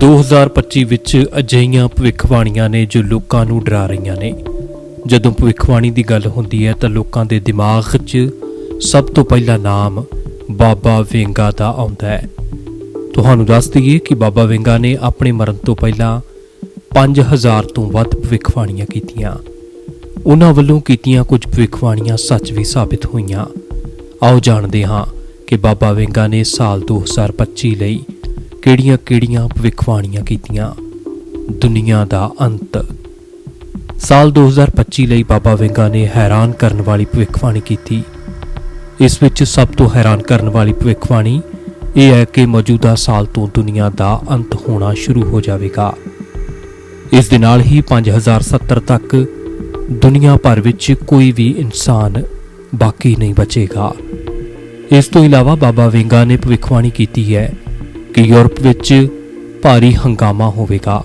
2025 ਵਿੱਚ ਅਜਿਹੀਆਂ ਭਵਿੱਖਬਾਣੀਆਂ ਨੇ ਜੋ ਲੋਕਾਂ ਨੂੰ ਡਰਾ ਰਹੀਆਂ ਨੇ। ਜਦੋਂ ਭਵਿੱਖਬਾਣੀ ਦੀ ਗੱਲ ਹੁੰਦੀ ਹੈ ਤਾਂ ਲੋਕਾਂ ਦੇ ਦਿਮਾਗ 'ਚ ਸਭ ਤੋਂ ਪਹਿਲਾ ਨਾਮ ਬਾਬਾ ਵੇਂਗਾ ਦਾ ਆਉਂਦਾ ਹੈ। ਤੁਹਾਨੂੰ ਦੱਸ ਦਈਏ ਕਿ ਬਾਬਾ ਵੇਂਗਾ ਨੇ ਆਪਣੇ ਮਰਨ ਤੋਂ ਪਹਿਲਾਂ 5000 ਤੋਂ ਵੱਧ ਭਵਿੱਖਬਾਣੀਆਂ ਕੀਤੀਆਂ। ਉਹਨਾਂ ਵੱਲੋਂ ਕੀਤੀਆਂ ਕੁਝ ਭਵਿੱਖਬਾਣੀਆਂ ਸੱਚ ਵੀ ਸਾਬਿਤ ਹੋਈਆਂ। ਆਓ ਜਾਣਦੇ ਹਾਂ ਕਿ ਬਾਬਾ ਵੇਂਗਾ ਨੇ ਸਾਲ 2025 ਲਈ ਕਿਹੜੀਆਂ-ਕਿਹੜੀਆਂ ਭਵਿੱਖਬਾਣੀਆਂ ਕੀਤੀਆਂ? ਦੁਨੀਆ ਦਾ ਅੰਤ। ਸਾਲ 2025 ਲਈ ਬਾਬਾ ਵੇਂਗਾ ਨੇ ਹੈਰਾਨ ਕਰਨ ਵਾਲੀ ਭਵਿੱਖਬਾਣੀ ਕੀਤੀ। ਇਸ ਵਿੱਚ ਸਭ ਤੋਂ ਹੈਰਾਨ ਕਰਨ ਵਾਲੀ ਭਵਿੱਖਬਾਣੀ ਇਹ ਹੈ ਕਿ ਮੌਜੂਦਾ ਸਾਲ ਤੋਂ ਦੁਨੀਆ ਦਾ ਅੰਤ ਹੋਣਾ ਸ਼ੁਰੂ ਹੋ ਜਾਵੇਗਾ। ਇਸ ਦੇ ਨਾਲ ਹੀ 5070 ਤੱਕ ਦੁਨੀਆ ਭਰ ਵਿੱਚ ਕੋਈ ਵੀ ਇਨਸਾਨ ਬਾਕੀ ਨਹੀਂ ਬਚੇਗਾ। ਇਸ ਤੋਂ ਇਲਾਵਾ ਬਾਬਾ ਵੇਂਗਾ ਨੇ ਭਵਿੱਖਬਾਣੀ ਕੀਤੀ ਹੈ ਕਿ ਯੂਰਪ ਵਿੱਚ ਭਾਰੀ ਹੰਗਾਮਾ ਹੋਵੇਗਾ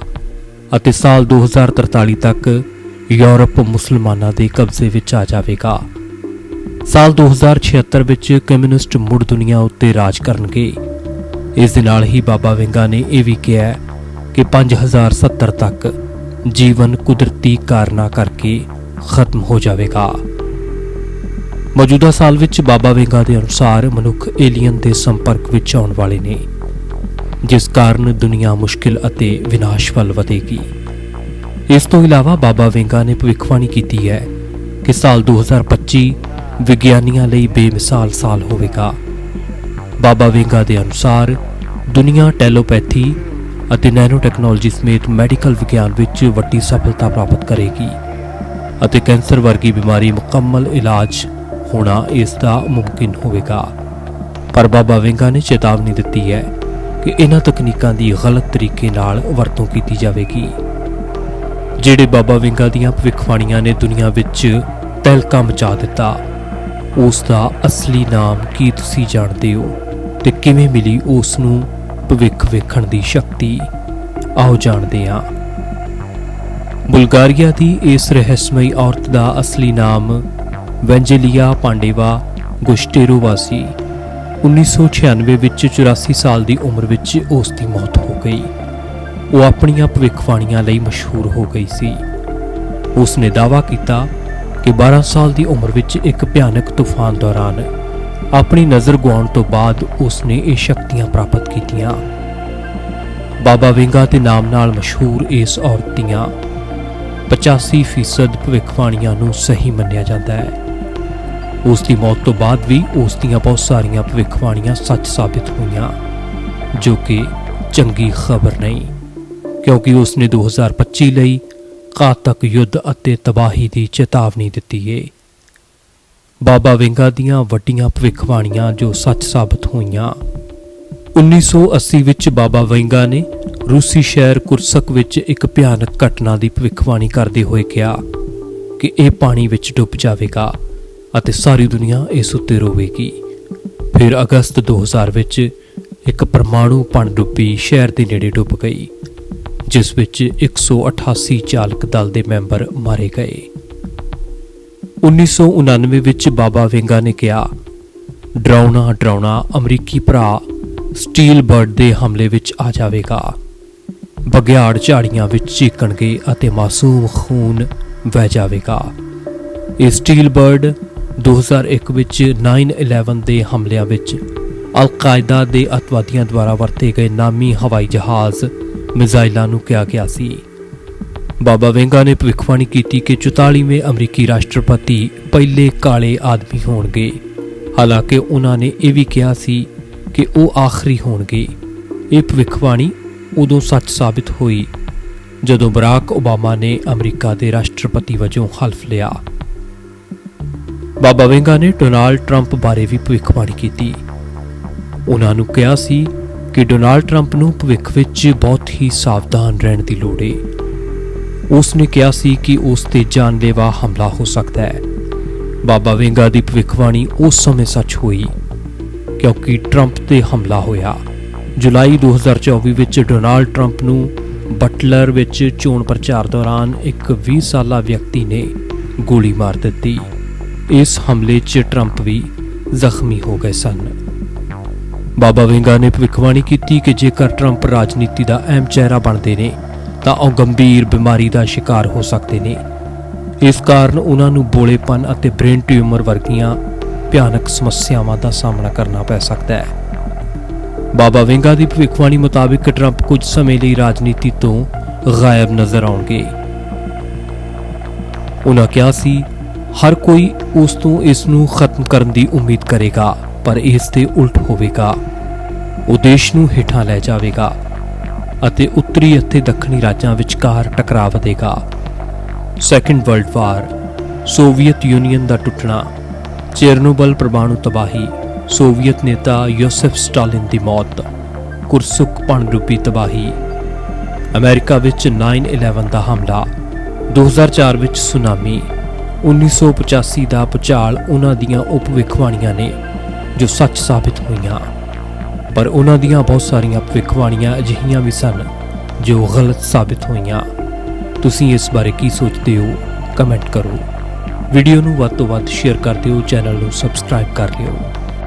ਅਤੇ ਸਾਲ 2043 ਤੱਕ ਯੂਰਪ ਮੁਸਲਮਾਨਾਂ ਦੇ ਕਬਜ਼ੇ ਵਿੱਚ ਆ ਜਾਵੇਗਾ। ਸਾਲ 2076 ਵਿੱਚ ਕਮਿਊਨਿਸਟ ਮੁੜ ਦੁਨੀਆ ਉੱਤੇ ਰਾਜ ਕਰਨਗੇ। ਇਸ ਦੇ ਨਾਲ ਹੀ ਬਾਬਾ ਵੇਂਗਾ ਨੇ ਇਹ ਵੀ ਕਿਹਾ ਹੈ ਕਿ 5070 ਤੱਕ ਜੀਵਨ ਕੁਦਰਤੀ ਕਾਰਨਾਂ ਕਰਕੇ ਖਤਮ ਹੋ ਜਾਵੇਗਾ। ਮੌਜੂਦਾ ਸਾਲ ਵਿੱਚ ਬਾਬਾ ਵੇਂਗਾ ਦੇ ਅਨੁਸਾਰ ਮਨੁੱਖ ਏਲੀਅਨ ਦੇ ਸੰਪਰਕ ਵਿੱਚ ਆਉਣ ਵਾਲੇ ਨੇ। ਜਿਸ ਕਾਰਨ ਦੁਨੀਆ ਮੁਸ਼ਕਿਲ ਅਤੇ ਵਿਨਾਸ਼ ਵੱਲ ਵਧੇਗੀ। ਇਸ ਤੋਂ ਇਲਾਵਾ ਬਾਬਾ ਵੇਂਗਾ ਨੇ ਭਵਿੱਖਬਾਣੀ ਕੀਤੀ ਹੈ ਕਿ ਸਾਲ 2025 ਵਿਗਿਆਨੀਆਂ ਲਈ ਬੇਮਿਸਾਲ ਸਾਲ ਹੋਵੇਗਾ। ਬਾਬਾ ਵੇਂਗਾ ਦੇ ਅਨੁਸਾਰ, ਦੁਨੀਆ ਟੈਲੋਪੈਥੀ ਅਤੇ ਨੈਨੋ ਟੈਕਨੋਲੋਜੀ ਸਮੇਤ ਮੈਡੀਕਲ ਵਿਗਿਆਨ ਵਿੱਚ ਵੱਡੀ ਸਫਲਤਾ ਪ੍ਰਾਪਤ ਕਰੇਗੀ ਅਤੇ ਕੈਂਸਰ ਵਰਗੀ ਬਿਮਾਰੀ ਮੁਕੰਮਲ ਇਲਾਜ ਹੋਣਾ ਇਸ ਦਾ ਮੁਮਕਿਨ ਹੋਵੇਗਾ। ਪਰ ਬਾਬਾ ਵੇਂਗਾ ਨੇ ਚੇਤਾਵਨੀ ਦਿੱਤੀ ਹੈ ਕਿ ਇਹਨਾਂ ਤਕਨੀਕਾਂ ਦੀ ਗਲਤ ਤਰੀਕੇ ਨਾਲ ਵਰਤੋਂ ਕੀਤੀ ਜਾਵੇਗੀ। ਜਿਹੜੇ ਬਾਬਾ ਵਿੰਗਾ ਦੀਆਂ ਭਵਿੱਖਬਾਣੀਆਂ ਨੇ ਦੁਨੀਆ ਵਿੱਚ ਤਹਿਲਕਾ ਮਚਾ ਦਿੱਤਾ, ਉਸ ਦਾ ਅਸਲੀ ਨਾਮ ਕੀ ਤੁਸੀਂ ਜਾਣਦੇ ਹੋ ਤੇ ਕਿਵੇਂ ਮਿਲੀ ਉਸ ਨੂੰ ਭਵਿੱਖ ਵੇਖਣ ਦੀ ਸ਼ਕਤੀ? ਆਓ ਜਾਣਦੇ ਹਾਂ। ਬੁਲਗਾਰੀਆ ਦੀ ਇਸ ਰਹੱਸਮਈ ਔਰਤ ਦਾ ਅਸਲੀ ਨਾਮ ਵੈਂਜੇਲੀਆ ਪਾਂਡੇਵਾ ਗੁਸ਼ਟੇਰੋਵਾ ਸੀ। 1996 ਵਿੱਚ 84 ਸਾਲ ਦੀ ਉਮਰ ਵਿੱਚ ਉਸ ਦੀ ਮੌਤ ਹੋ ਗਈ। ਉਹ ਆਪਣੀਆਂ ਭਵਿੱਖਬਾਣੀਆਂ ਲਈ ਮਸ਼ਹੂਰ ਹੋ ਗਈ ਸੀ। ਉਸ ਨੇ ਦਾਅਵਾ ਕੀਤਾ ਕਿ 12 ਸਾਲ ਦੀ ਉਮਰ ਵਿੱਚ ਇੱਕ ਭਿਆਨਕ ਤੂਫਾਨ ਦੌਰਾਨ ਆਪਣੀ ਨਜ਼ਰ ਗੁਆਉਣ ਤੋਂ ਬਾਅਦ ਉਸ ਨੇ ਇਹ ਸ਼ਕਤੀਆਂ ਪ੍ਰਾਪਤ ਕੀਤੀਆਂ। ਬਾਬਾ ਵਿੰਗਾ ਦੇ ਨਾਮ ਨਾਲ ਮਸ਼ਹੂਰ ਇਸ ਔਰਤ ਦੀਆਂ 85% ਭਵਿੱਖਬਾਣੀਆਂ ਨੂੰ ਸਹੀ ਮੰਨਿਆ ਜਾਂਦਾ ਹੈ। ਉਸ ਦੀ ਮੌਤ ਤੋਂ ਬਾਅਦ ਵੀ ਉਸ ਦੀਆਂ ਬਹੁਤ ਸਾਰੀਆਂ ਭਵਿੱਖਬਾਣੀਆਂ ਸੱਚ ਸਾਬਿਤ ਹੋਈਆਂ, ਜੋ ਕਿ ਚੰਗੀ ਖਬਰ ਨਹੀਂ, ਕਿਉਂਕਿ ਉਸ ਨੇ 2025 ਲਈ ਘਾਤਕ ਯੁੱਧ ਅਤੇ ਤਬਾਹੀ ਦੀ ਚੇਤਾਵਨੀ ਦਿੱਤੀ ਏ। ਬਾਬਾ ਵਿੰਗਾ ਦੀਆਂ ਵੱਡੀਆਂ ਭਵਿੱਖਬਾਣੀਆਂ ਜੋ ਸੱਚ ਸਾਬਤ ਹੋਈਆਂ। 1980 ਵਿੱਚ ਬਾਬਾ ਵਿੰਗਾ ਨੇ ਰੂਸੀ ਸ਼ਹਿਰ ਕੁਰਸਕ ਵਿੱਚ ਇੱਕ ਭਿਆਨਕ ਘਟਨਾ ਦੀ ਭਵਿੱਖਬਾਣੀ ਕਰਦੇ ਹੋਏ ਕਿਹਾ ਕਿ ਇਹ ਪਾਣੀ ਵਿੱਚ ਡੁੱਬ ਜਾਵੇਗਾ। ਅਤੇ ਸਾਰੀ ਦੁਨੀਆ ਇਸ ਉੱਤੇ ਰੋਵੇਗੀ। ਫਿਰ ਅਗਸਤ 2000 ਵਿੱਚ ਇੱਕ ਪਰਮਾਣੂ ਪਣਡੁੱਬੀ ਸ਼ਹਿਰ ਦੇ ਨੇੜੇ ਡੁੱਬ ਗਈ, ਜਿਸ ਵਿੱਚ 188 ਚਾਲਕ ਦਲ ਦੇ ਮੈਂਬਰ ਮਾਰੇ ਗਏ। 1999 ਵਿੱਚ ਬਾਬਾ ਵੇਂਗਾ ਨੇ ਕਿਹਾ, ਡਰਾਉਣਾ ਡਰਾਉਣਾ, ਅਮਰੀਕੀ ਭਰਾ, ਸਟੀਲ ਬਰਡ ਦੇ ਹਮਲੇ ਵਿੱਚ ਆ ਜਾਵੇਗਾ। ਬਗਿਆੜ ਝਾੜੀਆਂ ਵਿੱਚ ਚੀਕਣਗੇ ਅਤੇ ਮਾਸੂਮ ਖੂਨ ਵਹਿ ਜਾਵੇਗਾ। ਇਹ ਸਟੀਲ ਬਰਡ 2001 ਵਿੱਚ 9/11 ਦੇ ਹਮਲਿਆਂ ਵਿੱਚ ਅਲ-ਕਾਇਦਾ ਦੇ ਅਤਵਾਦੀਆਂ ਦੁਆਰਾ ਵਰਤੇ ਗਏ ਨਾਮੀ ਹਵਾਈ ਜਹਾਜ਼ ਮਿਜ਼ਾਈਲਾਂ ਨੂੰ ਕਿਹਾ ਗਿਆ ਸੀ। ਬਾਬਾ ਵੈਂਗਾ ਨੇ ਭਵਿੱਖਬਾਣੀ ਕੀਤੀ ਕਿ 44ਵੇਂ ਅਮਰੀਕੀ ਰਾਸ਼ਟਰਪਤੀ ਪਹਿਲੇ ਕਾਲੇ ਆਦਮੀ ਹੋਣਗੇ। ਹਾਲਾਂਕਿ ਉਹਨਾਂ ਨੇ ਇਹ ਵੀ ਕਿਹਾ ਸੀ ਕਿ ਉਹ ਆਖਰੀ ਹੋਣਗੇ। ਇਹ ਭਵਿੱਖਬਾਣੀ ਉਦੋਂ ਸੱਚ ਸਾਬਿਤ ਹੋਈ ਜਦੋਂ ਬਰਾਕ ਓਬਾਮਾ ਨੇ ਅਮਰੀਕਾ ਦੇ ਰਾਸ਼ਟਰਪਤੀ ਵਜੋਂ ਹਲਫ ਲਿਆ। ਬਾਬਾ ਵੇਂਗਾ ਨੇ ਡੋਨਾਲਡ ਟਰੰਪ ਬਾਰੇ ਵੀ ਭਵਿੱਖਬਾਣੀ ਕੀਤੀ। ਉਹਨਾਂ ਨੂੰ ਕਿਹਾ ਸੀ ਕਿ ਡੋਨਾਲਡ ਟਰੰਪ ਨੂੰ ਭਵਿੱਖ ਵਿੱਚ ਬਹੁਤ ਹੀ ਸਾਵਧਾਨ ਰਹਿਣ ਦੀ ਲੋੜ ਹੈ ਉਸ ਨੇ ਕਿਹਾ ਸੀ ਕਿ ਉਸ ਤੇ ਜਾਨਲੇਵਾ ਹਮਲਾ ਹੋ ਸਕਦਾ ਹੈ। ਬਾਬਾ ਵੇਂਗਾ ਦੀ ਭਵਿੱਖਬਾਣੀ ਉਸ ਸਮੇਂ ਸੱਚ ਹੋਈ, ਕਿਉਂਕਿ ਟਰੰਪ ਤੇ ਹਮਲਾ ਹੋਇਆ। ਜੁਲਾਈ 2024 ਵਿੱਚ ਡੋਨਾਲਡ ਟਰੰਪ ਨੂੰ ਬਟਲਰ ਵਿੱਚ ਚੋਣ ਪ੍ਰਚਾਰ ਦੌਰਾਨ ਇੱਕ 20 ਸਾਲਾ ਵਿਅਕਤੀ ਨੇ ਗੋਲੀ ਮਾਰ ਦਿੱਤੀ। ਇਸ ਹਮਲੇ 'ਚ ਟਰੰਪ ਵੀ ਜ਼ਖਮੀ ਹੋ ਗਏ ਸਨ। ਬਾਬਾ ਵਿੰਗਾ ਨੇ ਭਵਿੱਖਬਾਣੀ ਕੀਤੀ ਕਿ ਜੇਕਰ ਟਰੰਪ ਰਾਜਨੀਤੀ ਦਾ ਅਹਿਮ ਚਿਹਰਾ ਬਣਦੇ ਨੇ, ਤਾਂ ਉਹ ਗੰਭੀਰ ਬਿਮਾਰੀ ਦਾ ਸ਼ਿਕਾਰ ਹੋ ਸਕਦੇ ਨੇ। ਇਸ ਕਾਰਨ ਉਹਨਾਂ ਨੂੰ ਬੋਲੇਪਨ ਅਤੇ ਬ੍ਰੇਨ ਟਿਊਮਰ ਵਰਗੀਆਂ ਭਿਆਨਕ ਸਮੱਸਿਆਵਾਂ ਦਾ ਸਾਹਮਣਾ ਕਰਨਾ ਪੈ ਸਕਦਾ ਹੈ। ਬਾਬਾ ਵਿੰਗਾ ਦੀ ਭਵਿੱਖਬਾਣੀ ਮੁਤਾਬਿਕ ਟਰੰਪ ਕੁਝ ਸਮੇਂ ਲਈ ਰਾਜਨੀਤੀ ਤੋਂ ਗਾਇਬ ਨਜ਼ਰ ਆਉਣਗੇ। ਉਹਨਾਂ ਕਿਹਾ ਸੀ ਹਰ ਕੋਈ ਉਸ ਤੋਂ ਇਸ ਨੂੰ ਖਤਮ ਕਰਨ ਦੀ ਉਮੀਦ ਕਰੇਗਾ, ਪਰ ਇਸ ਦੇ ਉਲਟ ਹੋਵੇਗਾ। ਉਹ ਦੇਸ਼ ਨੂੰ ਹੇਠਾਂ ਲੈ ਜਾਵੇਗਾ ਅਤੇ ਉੱਤਰੀ ਅਤੇ ਦੱਖਣੀ ਰਾਜਾਂ ਵਿਚਕਾਰ ਟਕਰਾਅ ਵਧੇਗਾ। Second world war Soviet union ਦਾ ਟੁੱਟਣਾ ਚੇਰਨੋਬਲ ਪਰਮਾਣੂ ਤਬਾਹੀ ਸੋਵੀਅਤ ਨੇਤਾ ਯੋਸੇਫ ਸਟਾਲਿਨ ਦੀ ਮੌਤ ਕੁਰਸੁਕ ਪਣਡੁੱਬੀ ਤਬਾਹੀ। ਅਮਰੀਕਾ ਵਿੱਚ 9/11 ਦਾ ਹਮਲਾ 2004 ਵਿੱਚ ਸੁਨਾਮੀ 1985 ਦਾ ਭੁਚਾਲ ਉਹਨਾਂ ਦੀਆਂ ਉਪਵਿਖਵਾਣੀਆਂ ਨੇ, ਜੋ ਸੱਚ ਸਾਬਿਤ ਹੋਈਆਂ। ਪਰ ਉਹਨਾਂ ਦੀਆਂ ਬਹੁਤ ਸਾਰੀਆਂ ਭਵਿੱਖਬਾਣੀਆਂ ਅਜਿਹੀਆਂ ਵੀ ਸਨ, ਜੋ ਗਲਤ ਸਾਬਿਤ ਹੋਈਆਂ। ਤੁਸੀਂ ਇਸ ਬਾਰੇ ਕੀ ਸੋਚਦੇ ਹੋ? ਕਮੈਂਟ ਕਰੋ। ਵੀਡੀਓ ਨੂੰ ਵੱਧ ਤੋਂ ਵੱਧ ਸ਼ੇਅਰ ਕਰ ਦਿਓ, ਚੈਨਲ ਨੂੰ ਸਬਸਕ੍ਰਾਈਬ ਕਰ ਲਿਓ